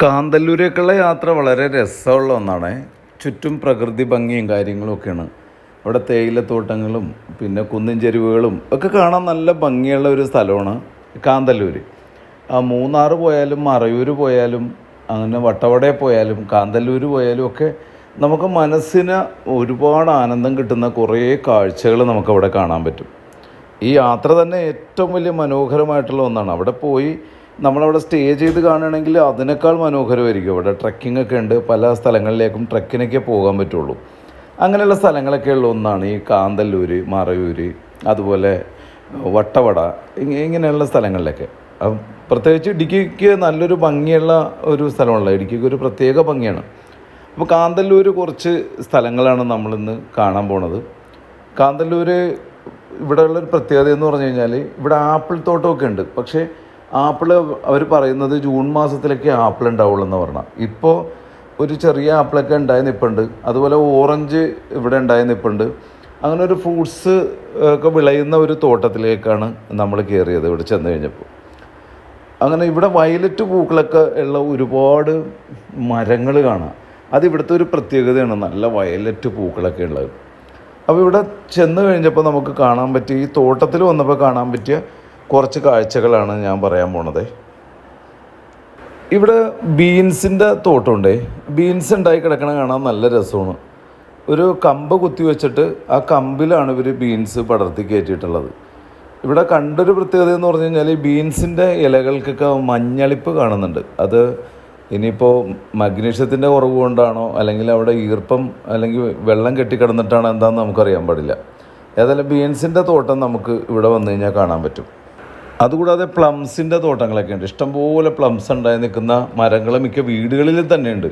കാന്തല്ലൂരേക്കുള്ള യാത്ര വളരെ രസമുള്ള ഒന്നാണ്. ചുറ്റും പ്രകൃതി ഭംഗിയും കാര്യങ്ങളും ഒക്കെയാണ് അവിടെ തേയിലത്തോട്ടങ്ങളും പിന്നെ കുന്നിൻ ചെരുവുകളും ഒക്കെ കാണാൻ നല്ല ഭംഗിയുള്ള ഒരു സ്ഥലമാണ് കാന്തല്ലൂർ ആ മൂന്നാർ പോയാലും മറയൂർ പോയാലും അങ്ങനെ വട്ടവട പോയാലും കാന്തല്ലൂർ പോയാലും ഒക്കെ നമുക്ക് മനസ്സിന് ഒരുപാട് ആനന്ദം കിട്ടുന്ന കുറേ കാഴ്ചകൾ നമുക്കവിടെ കാണാൻ പറ്റും. ഈ യാത്ര തന്നെ ഏറ്റവും വലിയ മനോഹരമായിട്ടുള്ള ഒന്നാണ്. അവിടെ പോയി നമ്മളവിടെ സ്റ്റേ ചെയ്ത് കാണുകയാണെങ്കിൽ അതിനേക്കാൾ മനോഹരമായിരിക്കും. അവിടെ ട്രക്കിംഗ് ഒക്കെ ഉണ്ട്. പല സ്ഥലങ്ങളിലേക്കും ട്രക്കിനൊക്കെ പോകാൻ പറ്റുള്ളൂ. അങ്ങനെയുള്ള സ്ഥലങ്ങളൊക്കെ ഉള്ള ഒന്നാണ് ഈ കാന്തല്ലൂർ മറയൂർ അതുപോലെ വട്ടവട ഇങ്ങനെയുള്ള സ്ഥലങ്ങളിലൊക്കെ. പ്രത്യേകിച്ച് ഇടുക്കിക്ക് നല്ലൊരു ഭംഗിയുള്ള ഒരു സ്ഥലമുള്ള ഇടുക്കിക്ക് ഒരു പ്രത്യേക ഭംഗിയാണ്. അപ്പോൾ കാന്തല്ലൂർ കുറച്ച് സ്ഥലങ്ങളാണ് നമ്മളിന്ന് കാണാൻ പോണത്. കാന്തല്ലൂർ ഇവിടെയുള്ള ഒരു പ്രത്യേകത എന്ന് പറഞ്ഞു കഴിഞ്ഞാൽ ഇവിടെ ആപ്പിൾ തോട്ടമൊക്കെ ഉണ്ട്. പക്ഷേ ആപ്പിൾ അവർ പറയുന്നത് ജൂൺ മാസത്തിലൊക്കെ ആപ്പിൾ ഉണ്ടാവുള്ളൂ എന്ന് പറഞ്ഞാൽ ഇപ്പോൾ ഒരു ചെറിയ ആപ്പിളൊക്കെ ഉണ്ടായി നിൽപ്പുണ്ട് അതുപോലെ ഓറഞ്ച് ഇവിടെ ഉണ്ടായി നിൽപ്പുണ്ട് അങ്ങനെ ഒരു ഫ്രൂട്ട്സ് ഒക്കെ വിളയുന്ന ഒരു തോട്ടത്തിലേക്കാണ് നമ്മൾ കയറിയത് ഇവിടെ ചെന്ന് കഴിഞ്ഞപ്പോൾ അങ്ങനെ ഇവിടെ വയലറ്റ് പൂക്കളൊക്കെ ഉള്ള ഒരുപാട് മരങ്ങൾ കാണാം. അത് ഇവിടുത്തെ ഒരു പ്രത്യേകതയാണ്. നല്ല വയലറ്റ് പൂക്കളൊക്കെ ഉള്ളത്. അപ്പോൾ ഇവിടെ ചെന്ന് കഴിഞ്ഞപ്പോൾ നമുക്ക് കാണാൻ പറ്റിയ ഈ തോട്ടത്തിൽ വന്നപ്പോൾ കാണാൻ പറ്റിയ കുറച്ച് കാഴ്ചകളാണ് ഞാൻ പറയാൻ പോണത്. ഇവിടെ ബീൻസിന്റെ തോട്ടമുണ്ടേ ബീൻസ് ഉണ്ടായി കിടക്കണ കാണാൻ നല്ല രസമാണ്. ഒരു കമ്പ് കുത്തി വെച്ചിട്ട് ആ കമ്പിലാണ് ഇവർ ബീൻസ് പടർത്തി കയറ്റിയിട്ടുള്ളത്. ഇവിടെ കണ്ടൊരു പ്രത്യേകത എന്ന് പറഞ്ഞു കഴിഞ്ഞാൽ ബീൻസിന്റെ ഇലകൾക്കൊക്കെ മഞ്ഞളിപ്പ് കാണുന്നുണ്ട്. അത് ഇനിയിപ്പോൾ മഗ്നീഷ്യത്തിന്റെ കുറവ് കൊണ്ടാണോ അല്ലെങ്കിൽ അവിടെ ഈർപ്പം അല്ലെങ്കിൽ വെള്ളം കെട്ടിക്കിടന്നിട്ടാണോ എന്താണെന്ന് നമുക്കറിയാൻ പാടില്ല. ഏതായാലും ബീൻസിന്റെ തോട്ടം നമുക്ക് ഇവിടെ വന്നു കഴിഞ്ഞാൽ കാണാൻ പറ്റും. അതുകൂടാതെ പ്ലംസിന്റെ തോട്ടങ്ങളൊക്കെ ഉണ്ട്. ഇഷ്ടംപോലെ പ്ലംസ് ഉണ്ടായി നിൽക്കുന്ന മരങ്ങൾ മിക്ക വീടുകളിൽ തന്നെയുണ്ട്.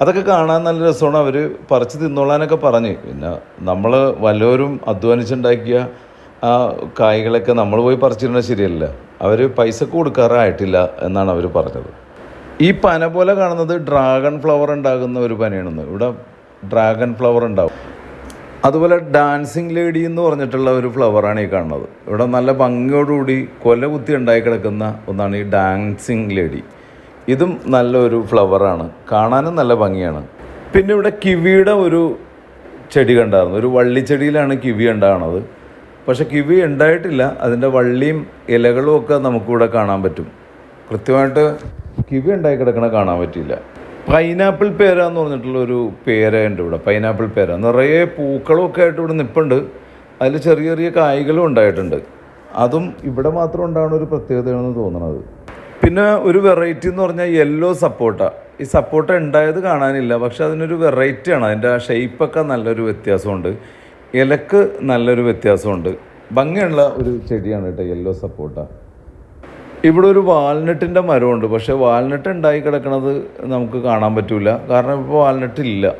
അതൊക്കെ കാണാൻ നല്ല രസമാണ്. അവർ പറിച്ച് തിന്നോളാനൊക്കെ പറഞ്ഞ്. പിന്നെ നമ്മൾ വല്ലവരും അധ്വാനിച്ചുണ്ടാക്കിയ ആ കായ്കളൊക്കെ നമ്മൾ പോയി പറിച്ചിരുന്നത് ശരിയല്ല. അവർ പൈസക്ക് കൊടുക്കാറായിട്ടില്ല എന്നാണ് അവർ പറഞ്ഞത്. ഈ പന പോലെ കാണുന്നത് ഡ്രാഗൺ ഫ്ലവർ ഉണ്ടാകുന്ന ഒരു പനയാണെന്ന്. ഇവിടെ ഡ്രാഗൺ ഫ്ലവർ ഉണ്ടാവും. അതുപോലെ ഡാൻസിങ് ലേഡി എന്ന് പറഞ്ഞിട്ടുള്ള ഒരു ഫ്ലവറാണ് ഈ കാണുന്നത്. ഇവിടെ നല്ല ഭംഗിയോടുകൂടി കൊല കുത്തി ഉണ്ടായി കിടക്കുന്ന ഒന്നാണ് ഈ ഡാൻസിങ് ലേഡി ഇതും നല്ലൊരു ഫ്ലവറാണ് കാണാനും നല്ല ഭംഗിയാണ്. പിന്നെ ഇവിടെ കിവിയുടെ ഒരു ചെടി കണ്ടായിരുന്നു. ഒരു വള്ളിച്ചെടിയിലാണ് കിവി ഉണ്ടാകുന്നത് പക്ഷെ കിവി ഉണ്ടായിട്ടില്ല. അതിന്റെ വള്ളിയും ഇലകളും ഒക്കെ നമുക്കിവിടെ കാണാൻ പറ്റും. കൃത്യമായിട്ട് കിവി ഉണ്ടായി കിടക്കണ കാണാൻ പറ്റില്ല പൈനാപ്പിൾ പേര എന്ന് പറഞ്ഞിട്ടുള്ള ഒരു പേര ഉണ്ട് ഇവിടെ. പൈനാപ്പിൾ പേര നിറയെ പൂക്കളൊക്കെ ആയിട്ട് ഇവിടെ നിൽപ്പുണ്ട് അതിൽ ചെറിയ ചെറിയ കായ്കളും ഉണ്ടായിട്ടുണ്ട്. അതും ഇവിടെ മാത്രം ഉണ്ടാകുന്ന ഒരു പ്രത്യേകതയാണെന്ന് തോന്നുന്നത് പിന്നെ ഒരു വെറൈറ്റി എന്ന് പറഞ്ഞാൽ യെല്ലോ സപ്പോട്ട. ഈ സപ്പോട്ട ഉണ്ടായത് കാണാനില്ല. പക്ഷെ അതിനൊരു വെറൈറ്റിയാണ് അതിന്റെ ആ ഷെയ്പ്പൊക്കെ നല്ലൊരു വ്യത്യാസമുണ്ട്. ഇലക്ക് നല്ലൊരു വ്യത്യാസമുണ്ട്. ഭംഗിയുള്ള ഒരു ചെടിയാണ് കേട്ടോ യെല്ലോ സപ്പോട്ട. ഇവിടെ ഒരു വാൽനട്ടിന്റെ മരമുണ്ട്. പക്ഷേ വാൽനട്ട് ഉണ്ടായി കിടക്കുന്നത് നമുക്ക് കാണാൻ പറ്റില്ല കാരണം ഇപ്പോൾ വാൽനട്ട് ഇല്ല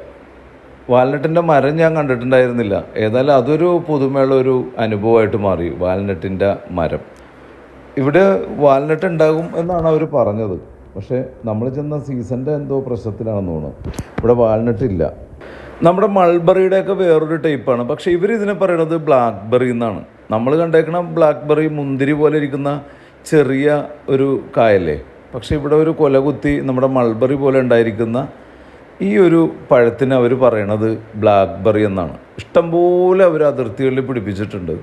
വാൽനട്ടിന്റെ മരം ഞാൻ കണ്ടിട്ടുണ്ടായിരുന്നില്ല. ഏതായാലും അതൊരു പുതുമയുള്ള ഒരു അനുഭവമായിട്ട് മാറി. വാൽനട്ടിന്റെ മരം. ഇവിടെ വാൽനട്ട് ഉണ്ടാകും എന്നാണ് അവർ പറഞ്ഞത്. പക്ഷേ നമ്മൾ ചെന്ന സീസണിന്റെ എന്തോ പ്രശ്നത്തിലാണെന്ന് തോന്നുന്നു. ഇവിടെ വാൽനട്ട് ഇല്ല. നമ്മുടെ മൾബറിയുടെയൊക്കെ വേറൊരു ടൈപ്പാണ് പക്ഷേ ഇവർ ഇതിനെ പറയണത് ബ്ലാക്ക് ബെറി എന്നാണ്. നമ്മൾ കണ്ടേക്കണ ബ്ലാക്ക് ബെറി മുന്തിരി പോലെ ഇരിക്കുന്ന ചെറിയ ഒരു കായല്ലേ? പക്ഷേ ഇവിടെ ഒരു കൊലകുത്തി നമ്മുടെ മൾബറി പോലെ ഉണ്ടായിരിക്കുന്ന ഈ ഒരു പഴത്തിന് അവർ പറയണത് ബ്ലാക്ക് ബെറി എന്നാണ് ഇഷ്ടംപോലെ അവർ അതിർത്തികളിൽ പിടിപ്പിച്ചിട്ടുണ്ട്.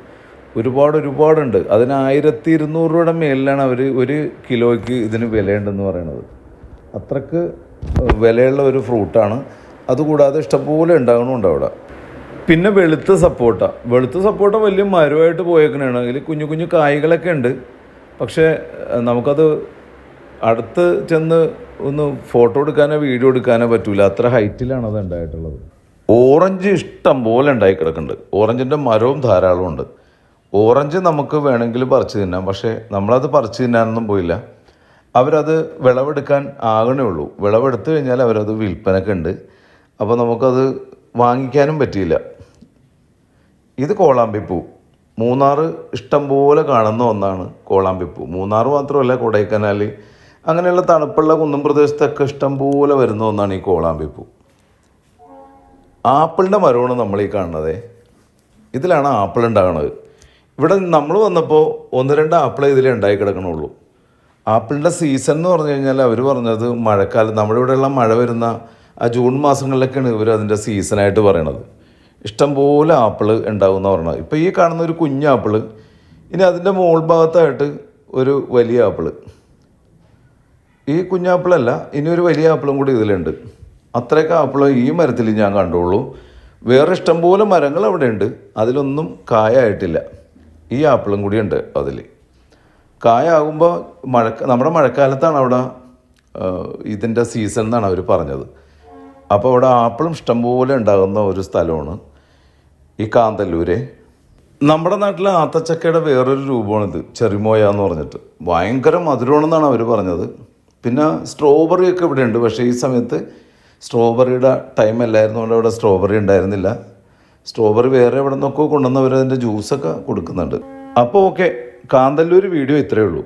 ഒരുപാട് ഒരുപാടുണ്ട്. അതിന് ആയിരത്തി ഇരുന്നൂറ് രൂപയുടെ മേലിലാണ് അവർ ഒരു കിലോയ്ക്ക് ഇതിന് വിലയുണ്ടെന്ന് പറയണത്. അത്രയ്ക്ക് വിലയുള്ള ഒരു ഫ്രൂട്ടാണ്. അതുകൂടാതെ ഇഷ്ടംപോലെ ഉണ്ടാകണമുണ്ട് അവിടെ. പിന്നെ വെളുത്ത സപ്പോട്ട. വെളുത്ത സപ്പോട്ട വലിയ മരമായിട്ട് പോയേക്കണാണ് അതിൽ കുഞ്ഞു കുഞ്ഞു കായ്കളൊക്കെ ഉണ്ട്. പക്ഷേ നമുക്കത് അടുത്ത് ചെന്ന് ഒന്ന് ഫോട്ടോ എടുക്കാനോ വീഡിയോ എടുക്കാനോ പറ്റൂല. അത്ര ഹൈറ്റിലാണ് അത് ഉണ്ടായിട്ടുള്ളത്. ഓറഞ്ച് ഇഷ്ടം പോലെ ഉണ്ടായി കിടക്കുന്നുണ്ട്. ഓറഞ്ചിന്റെ മരവും ധാരാളമുണ്ട് ഓറഞ്ച് നമുക്ക് വേണമെങ്കിൽ പറിച്ച് തിന്നാം. പക്ഷേ നമ്മളത് പറിച്ച് തിന്നാനൊന്നും പോയില്ല. അവരത് വിളവെടുക്കാൻ ആകണേ ഉള്ളൂ. വിളവെടുത്തു കഴിഞ്ഞാൽ അവരത് വിൽപ്പനക്ക് ഉണ്ട്. അപ്പോൾ നമുക്കത് വാങ്ങിക്കാനും പറ്റിയില്ല. ഇത് കോളാമ്പിപ്പൂ മൂന്നാർ ഇഷ്ടം പോലെ കാണുന്ന ഒന്നാണ് കോളാമ്പിപ്പൂ മൂന്നാർ മാത്രമല്ല കൊടൈക്കനാൽ അങ്ങനെയുള്ള തണുപ്പുള്ള കുന്നും പ്രദേശത്തൊക്കെ ഇഷ്ടം പോലെ വരുന്ന ഒന്നാണ് ഈ കോളാമ്പിപ്പൂ ആപ്പിളിന്റെ മരമാണ് നമ്മൾ ഈ കാണുന്നത്. ഇതിലാണ് ആപ്പിൾ ഉണ്ടാകുന്നത്. ഇവിടെ നമ്മൾ വന്നപ്പോൾ ഒന്ന് രണ്ട് ആപ്പിൾ ഇതിലേ ഉണ്ടായി കിടക്കണുള്ളൂ. ആപ്പിളിന്റെ സീസൺ എന്ന് പറഞ്ഞു കഴിഞ്ഞാൽ അവർ പറഞ്ഞത് മഴക്കാലം നമ്മുടെ ഇവിടെയുള്ള മഴ വരുന്ന ആ ജൂൺ മാസങ്ങളിലൊക്കെയാണ് ഇവർ അതിന്റെ സീസണായിട്ട് പറയണത്. ഇഷ്ടംപോലെ ആപ്പിൾ ഉണ്ടാവും എന്ന് പറഞ്ഞത്. ഇപ്പോൾ ഈ കാണുന്ന ഒരു കുഞ്ഞ് ആപ്പിൾ ഇനി അതിന്റെ മോൾ ഭാഗത്തായിട്ട് ഒരു വലിയ ആപ്പിൾ ഈ കുഞ്ഞാപ്പിളല്ല ഇനി ഒരു വലിയ ആപ്പിളും കൂടി ഇതിലുണ്ട്. അത്രയൊക്കെ ആപ്പിൾ ഈ മരത്തിൽ ഞാൻ കണ്ടുള്ളൂ. വേറെ ഇഷ്ടംപോലെ മരങ്ങൾ അവിടെ ഉണ്ട് അതിലൊന്നും കായായിട്ടില്ല. ഈ ആപ്പിളും കൂടി ഉണ്ട് അതിൽ കായാകുമ്പോൾ മഴ നമ്മുടെ മഴക്കാലത്താണ് അവിടെ ഇതിന്റെ സീസൺ എന്നാണ് അവർ പറഞ്ഞത്. അപ്പോൾ അവിടെ ആപ്പിളും ഇഷ്ടംപോലെ ഉണ്ടാകുന്ന ഒരു സ്ഥലമാണ് ഈ കാന്തല്ലൂരെ. നമ്മുടെ നാട്ടിലെ ആത്തച്ചക്കയുടെ വേറൊരു രൂപമാണിത് ചെറിമോയ എന്ന് പറഞ്ഞിട്ട്. ഭയങ്കര മധുരമാണെന്നാണ് അവർ പറഞ്ഞത്. പിന്നെ സ്ട്രോബെറി ഒക്കെ ഇവിടെ ഉണ്ട് പക്ഷേ ഈ സമയത്ത് സ്ട്രോബെറിയുടെ ടൈം അല്ലായിരുന്നുകൊണ്ട് അവിടെ സ്ട്രോബെറി ഉണ്ടായിരുന്നില്ല. സ്ട്രോബെറി വേറെ എവിടെ നിന്നൊക്കെ കൊണ്ടുവന്നവർ അതിന്റെ ജ്യൂസൊക്കെ കൊടുക്കുന്നുണ്ട്. അപ്പോൾ ഓക്കെ കാന്തല്ലൂർ വീഡിയോ ഇത്രയേ ഉള്ളൂ.